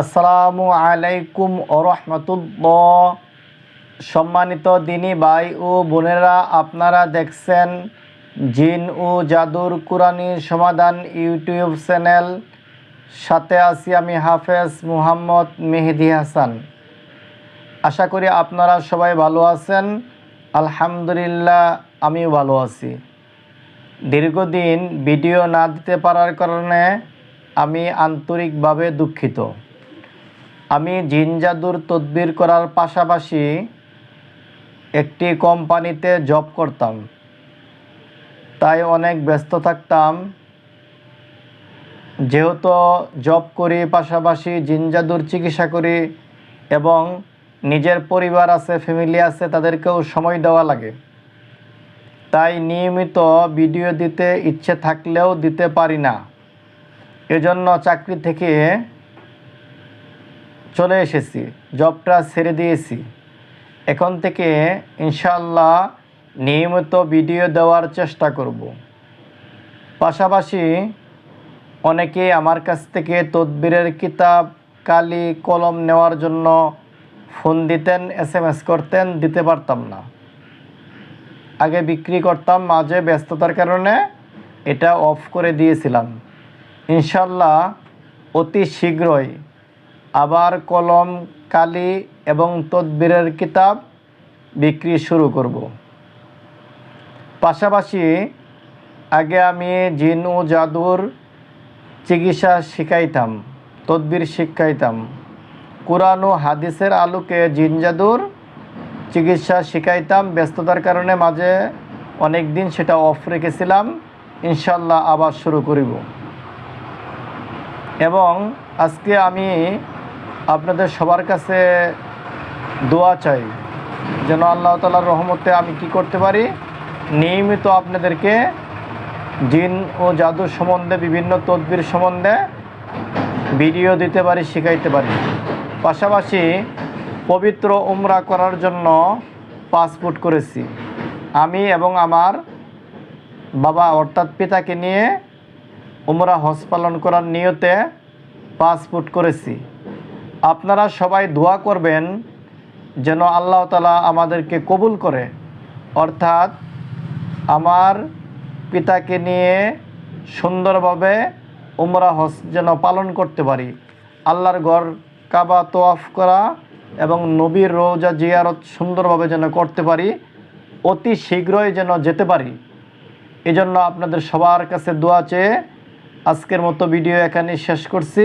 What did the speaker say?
আসসালামু আলাইকুম রহমতুল্লাহ সম্মানিত দিনী ভাই ও বোনেরা, আপনারা দেখছেন জিন ও জাদুর কুরানি সমাধান ইউটিউব চ্যানেল। সাথে আছি আমি হাফেজ মুহাম্মদ মেহেদি হাসান। আশা করি আপনারা সবাই ভালো আছেন। আলহামদুলিল্লাহ, আমিও ভালো আছি। দীর্ঘদিন ভিডিও না দিতে পারার কারণে আমি আন্তরিকভাবে দুঃখিত। আমি জিন জাদুর তদবির করার পাশাপাশি একটি কোম্পানিতে জব করতাম। তাই অনেক ব্যস্ত থাকতাম। যেহেতু জব করি, পাশাপাশি জিন জাদুর চিকিৎসা করি এবং নিজের পরিবার আছে, ফ্যামিলি আছে, তাদেরকেও সময় দেওয়া লাগে। তাই নিয়মিত ভিডিও দিতে ইচ্ছে থাকলেও দিতে পারি না। এজন্য চাকরি থেকে চলে এসেছি, জবটা ছেড়ে দিয়েছি। এখন থেকে ইনশাল্লাহ নিয়মিত ভিডিও দেওয়ার চেষ্টা করব। পাশাপাশি অনেকে আমার কাছ থেকে তদবিরের কিতাব, কালি, কলম নেওয়ার জন্য ফোন দিতেন এস এম এস করতেন, দিতে পারতাম না। আগে বিক্রি করতাম, মাঝে ব্যস্ততার কারণে এটা অফ করে দিয়েছিলাম। ইনশাল্লাহ অতি শীঘ্রই আবার কলম, কালি এবং তদবিরের কিতাব বিক্রি শুরু করব। পাশাপাশি আগে আমি জিন জাদুর চিকিৎসা শিখাইতাম, তদবির শিখাইতাম। কোরআন ও হাদিসের আলোকে জিন জাদুর চিকিৎসা শিখাইতাম। ব্যস্ততার কারণে মাঝে অনেক দিন সেটা অফ রেখেছিলাম। ইনশাল্লাহ আবার শুরু করিব। এবং আজকে আমি আপনাদের সবার কাছে দোয়া চাই যেন আল্লাহ তালার রহমতে আমি কি করতে পারি? নিয়মিত আপনাদেরকে জিন ও জাদু সম্বন্ধে, বিভিন্ন তদবির সম্বন্ধে ভিডিও দিতে পারি, শিখাইতে পারি। পাশাপাশি পবিত্র উমরা করার জন্য পাসপোর্ট করেছি। আমি এবং আমার বাবা অর্থাৎ পিতাকে নিয়ে উমরা হজ পালন করার নিয়তে পাসপোর্ট করেছি। আপনারা সবাই দোয়া করবেন যেন আল্লাহ তালা আমাদেরকে কবুল করে। অর্থাৎ আমার পিতাকে নিয়ে সুন্দরভাবে উমরা হজ যেন পালন করতে পারি। আল্লাহর ঘর কাবা তোয়াফ করা এবং নবীর রোজা জিয়ারত সুন্দরভাবে যেন করতে পারি, অতি শীঘ্রই যেন যেতে পারি। এজন্য আপনাদের সবার কাছে দোয়া চেয়ে আজকের মতো ভিডিও এখানে শেষ করছি।